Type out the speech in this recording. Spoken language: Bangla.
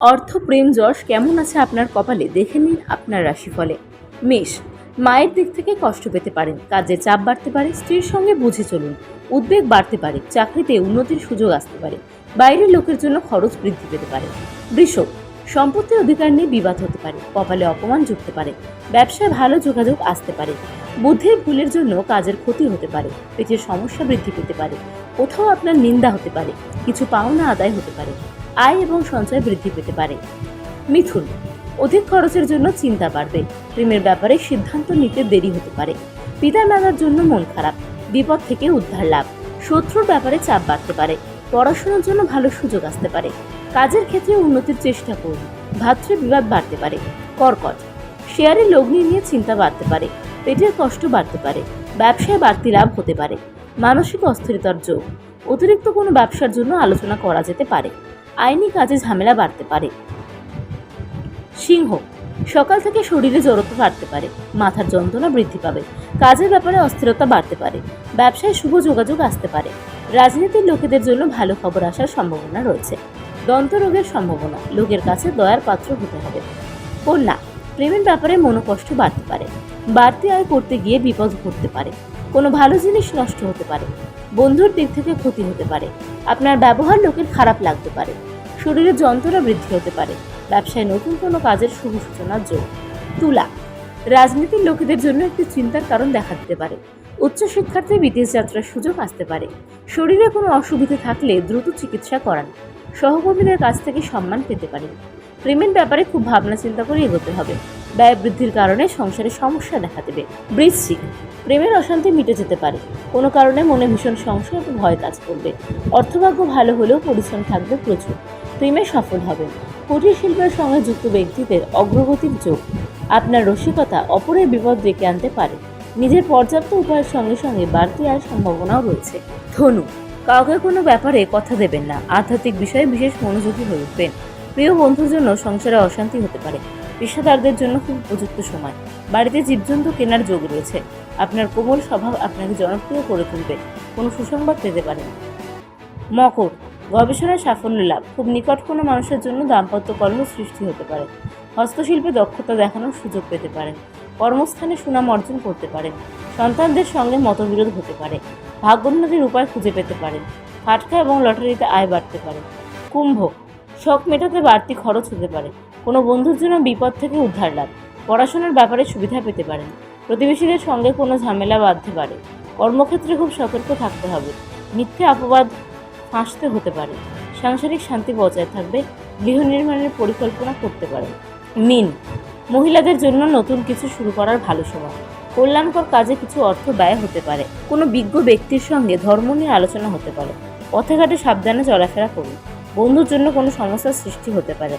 অর্থ প্রেম যশ কেমন আছে আপনার কপালে? দেখে নিন আপনার রাশিফলে। মেষ, মায়ের দিক থেকে কষ্ট পেতে পারেন। কাজে চাপ বাড়তে পারে, স্ত্রীর সঙ্গে বুঝে চলুন। উদ্বেগ বাড়তে পারে, চাকরিতে উন্নতির সুযোগ আসতে পারে। বাইরের লোকের জন্য খরচ বৃদ্ধি পেতে পারে। বৃষ সম্পত্তির অধিকার নিয়ে বিবাদ হতে পারে, কপালে অপমান জুটতে পারে, ব্যবসায় ভালো যোগাযোগ আসতে পারে, বুদ্ধির ভুলের জন্য কাজের ক্ষতি হতে পারে, পেটের সমস্যা বৃদ্ধি পেতে পারে, কোথাও আপনার নিন্দা হতে পারে, কিছু পাওনা আদায় হতে পারে। আয় এবং সঞ্চয় বৃদ্ধি পেতে পারে। মিথুন, অধিক খরচের জন্য চিন্তা বাড়বে। প্রেমের ব্যাপারে সিদ্ধান্ত নিতে দেরি হতে পারে। পিতা মাতার জন্য মন খারাপ, বিপদ থেকে উদ্ধার লাভ, শত্রুর ব্যাপারে চাপ বাড়তে পারে, পড়াশোনার জন্য ভালো সুযোগ আসতে পারে। কাজের ক্ষেত্রে উন্নতির চেষ্টা করুন, ভাতৃ বিবাদ বাড়তে পারে। কর্কট শেয়ারের লগ্নি নিয়ে চিন্তা বাড়তে পারে, পেটের কষ্ট বাড়তে পারে, ব্যবসায় বাড়তি লাভ হতে পারে। মানসিক অস্থিরতার যোগ, অতিরিক্ত কোনো ব্যবসার জন্য আলোচনা করা যেতে পারে। আইনি কাজে ঝামেলা বাড়তে পারে। সিংহ, সকাল থেকে শরীরে জড়তা বাড়তে পারে, মাথার যন্ত্রণা বৃদ্ধি পাবে, কাজের ব্যাপারে অস্থিরতা বাড়তে পারে, ব্যবসায় শুভ যোগাযোগ আসতে পারে, রাজনীতির লোকেদের জন্য ভালো খবর আসার সম্ভাবনা রয়েছে। দন্তরোগের সম্ভাবনা, লোকের কাছে দয়ার পাত্র হতে হবে। কন্যা, প্রেমের ব্যাপারে মনোকষ্ট বাড়তে পারে, বাড়তি আয় করতে গিয়ে বিপদ ঘটতে পারে, কোনো ভালো জিনিস নষ্ট হতে পারে, বন্ধুর দিক থেকে ক্ষতি হতে পারে, আপনার ব্যবহার লোকের খারাপ লাগতে পারে। শরীরে যন্ত্রণা বৃদ্ধি হতে পারে। ব্যবসায় নতুন কোনো কাজের শুভ সূচনার যোগ। তুলা। রাজনীতির লোকেদের জন্য একটি চিন্তার কারণ দেখা দিতে পারে। উচ্চশিক্ষার্থী বিদেশ যাত্রার সুযোগ আসতে পারে। শরীরে কোনো অসুবিধে থাকলে দ্রুত চিকিৎসা করান। সহকর্মীদের কাছ থেকে সম্মান পেতে পারেন। প্রেমের ব্যাপারে খুব ভাবনা চিন্তা করে এগোতে হবে। ব্যয় বৃদ্ধির কারণে সংসারে সমস্যা দেখা দেবে। বৃশ্চিক। প্রেমের অশান্তি মিটে যেতে পারে। কোনো কারণে মনে ভীষণ সংশয় ভয় কাজ করবে। অর্থভাগ্য ভালো হলেও পরিশ্রম থাকবে প্রচুর। প্রেমে সফল হবেন। কুটির শিল্পের সঙ্গে যুক্ত ব্যক্তিদের অগ্রগতির যোগ। আপনার রসিকতা অপরের বিপদ ডেকে আনতে পারে। নিজের পর্যাপ্ত উপায়ের সঙ্গে সঙ্গে বাড়তি আয়ের সম্ভাবনাও রয়েছে। ধনু, কাউকে কোনো ব্যাপারে কথা দেবেন না। আধ্যাত্মিক বিষয়ে বিশেষ মনোযোগী হয়ে উঠবেন। প্রিয় বন্ধুর জন্য সংসারে অশান্তি হতে পারে। পেশাদারদের জন্য খুব উপযুক্ত সময়। বাড়িতে জীবজন্তু কেনার যোগ রয়েছে। আপনার কোমল স্বভাব আপনাকে জনপ্রিয় করে তুলবে। কোনো সুসংবাদ পেতে পারেন মকর গবেষণায় সাফল্য লাভ। খুব নিকট কোনো মানুষের জন্য দাম্পত্য কর্ম সৃষ্টি হতে পারে। হস্তশিল্পে দক্ষতা দেখানোর সুযোগ পেতে পারেন কর্মস্থানে সুনাম অর্জন করতে পারেন সন্তানদের সঙ্গে মতবিরোধ হতে পারে। ভাগ্যোন্নতির উপায় খুঁজে পেতে পারেন ফাটকা এবং লটারিতে আয় বাড়তে পারে। কুম্ভ। শখ মেটাতে বাড়তি খরচ হতে পারে। কোনো বন্ধুর জন্য বিপদ থেকে উদ্ধার লাভ। পড়াশোনার ব্যাপারে সুবিধা পেতে পারেন প্রতিবেশীদের সঙ্গে কোনো ঝামেলা বাঁধতে পারে। কর্মক্ষেত্রে খুব সতর্ক থাকতে হবে। মিথ্যে অপবাদ ফাঁসতে হতে পারে। সাংসারিক শান্তি বজায় থাকবে, গৃহ নির্মাণের পরিকল্পনা করতে পারে। মিন, মহিলাদের জন্য নতুন কিছু শুরু করার ভালো সময়। কল্যাণকর কাজে কিছু অর্থ ব্যয় হতে পারে। কোনো বিজ্ঞ ব্যক্তির সঙ্গে ধর্ম নিয়ে আলোচনা হতে পারে। পথে ঘাটে সাবধানে চলাফেরা করুন। বন্ধুর জন্য কোনো সমস্যার সৃষ্টি হতে পারে।